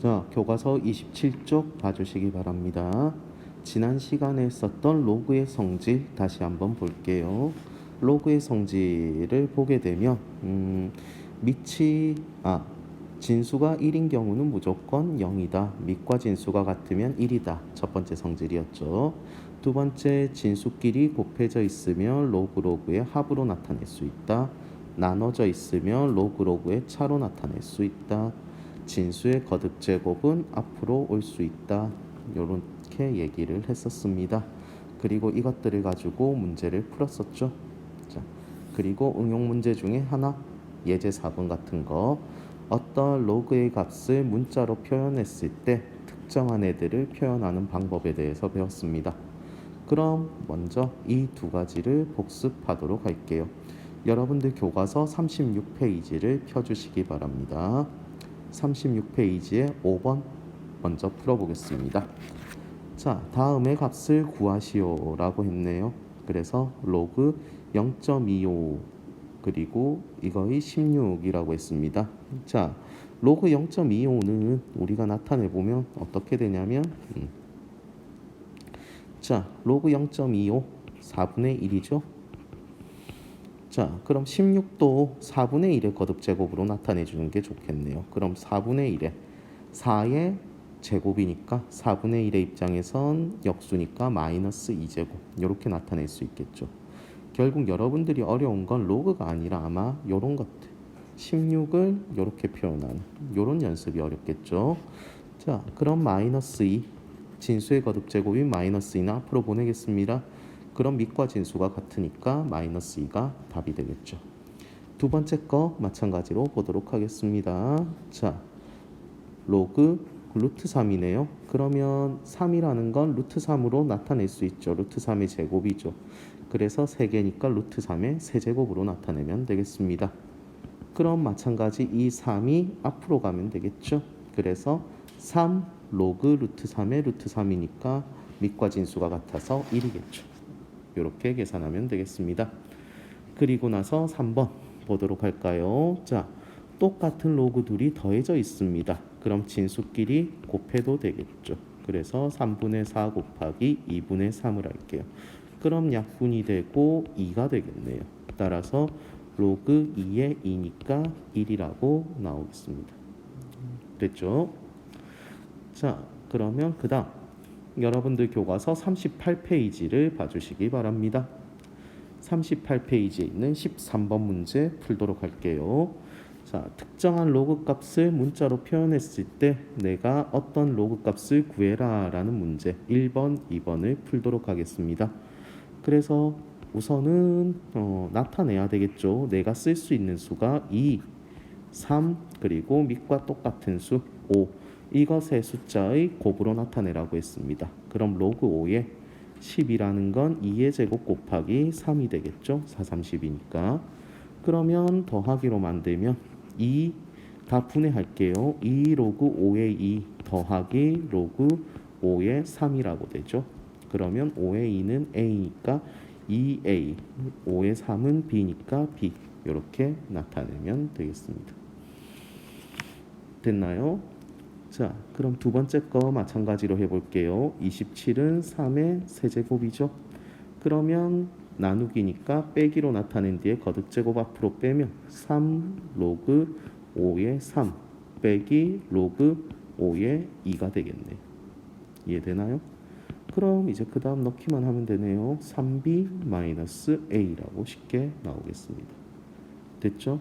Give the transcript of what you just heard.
자, 교과서 27쪽 봐주시기 바랍니다. 지난 시간에 썼던 로그의 성질 다시 한번 볼게요. 로그의 성질을 보게 되면 음, 밑이 아 진수가 1인 경우는 무조건 0이다. 밑과 진수가 같으면 1이다. 첫 번째 성질이었죠. 두 번째 진수끼리 곱해져 있으면 로그 로그의 합으로 나타낼 수 있다. 나눠져 있으면 로그 로그의 차로 나타낼 수 있다. 진수의 거듭 제곱은 앞으로 올 수 있다. 이렇게 얘기를 했었습니다. 그리고 이것들을 가지고 문제를 풀었었죠. 자, 그리고 응용 문제 중에 하나 예제 4번 같은 거 어떤 로그의 값을 문자로 표현했을 때 특정한 애들을 표현하는 방법에 대해서 배웠습니다. 그럼 먼저 이 두 가지를 복습하도록 할게요. 여러분들 교과서 36페이지를 펴주시기 바랍니다. 36페이지에 5번 먼저 풀어보겠습니다. 자, 다음의 값을 구하시오라고 했네요. 그래서 로그 0.25 그리고 이거의 16이라고 했습니다. 자, 로그 0.25는 우리가 나타내 보면 어떻게 되냐면 음. 자, 로그 0.25 4분의 1이죠. 자, 그럼 16도 4분의 1의 거듭 제곱으로 나타내 주는 게 좋겠네요. 그럼 4분의 1에 4의 제곱이니까 4분의 1의 입장에선 역수니까 마이너스 2제곱 이렇게 나타낼 수 있겠죠. 결국 여러분들이 어려운 건 로그가 아니라 아마 요런 것들 16을 이렇게 표현하는 요런 연습이 어렵겠죠. 자, 그럼 마이너스 2 진수의 거듭 제곱이 마이너스 2나 앞으로 보내겠습니다. 그럼 밑과 진수가 같으니까 마이너스 2가 답이 되겠죠. 두 번째 거 마찬가지로 보도록 하겠습니다. 자, 로그 루트 3이네요. 그러면 3이라는 건 루트 3으로 나타낼 수 있죠. 루트 3의 제곱이죠. 그래서 3개니까 루트 3의 세제곱으로 나타내면 되겠습니다. 그럼 마찬가지 이 3이 앞으로 가면 되겠죠. 그래서 3 로그 루트 3의 루트 3이니까 밑과 진수가 같아서 1이겠죠. 이렇게 계산하면 되겠습니다. 그리고 나서 3번 보도록 할까요? 자, 똑같은 로그 둘이 더해져 있습니다. 그럼 진수끼리 곱해도 되겠죠. 그래서 3분의 4 곱하기 2분의 3을 할게요. 그럼 약분이 되고 2가 되겠네요. 따라서 로그 2의 2니까 1이라고 나오겠습니다. 됐죠? 자, 그러면 그 다음 여러분들 교과서 38페이지를 봐주시기 바랍니다. 38페이지에 있는 13번 문제 풀도록 할게요. 자, 특정한 로그 값을 문자로 표현했을 때 내가 어떤 로그 값을 구해라 라는 문제 1번, 2번을 풀도록 하겠습니다. 그래서 우선은 어, 나타내야 되겠죠. 내가 쓸 수 있는 수가 2, 3, 그리고 밑과 똑같은 수 5. 이것의 숫자의 곱으로 나타내라고 했습니다. 그럼 로그 5에 10이라는 건 2의 제곱 곱하기 3이 되겠죠. 4, 30이니까. 그러면 더하기로 만들면 2 다 분해할게요. 2 로그 5의 2 더하기 로그 5의 3이라고 되죠. 그러면 5의 2는 A니까 2A, 5의 3은 B니까 B 이렇게 나타내면 되겠습니다. 됐나요? 자, 그럼 두 번째 거 마찬가지로 해볼게요. 27은 3의 세제곱이죠. 그러면 나누기니까 빼기로 나타낸 뒤에 거듭제곱 앞으로 빼면 3 로그 5의 3 빼기 로그 5의 2가 되겠네. 이해되나요? 그럼 이제 그 다음 넣기만 하면 되네요. 3b 마이너스 a라고 쉽게 나오겠습니다. 됐죠?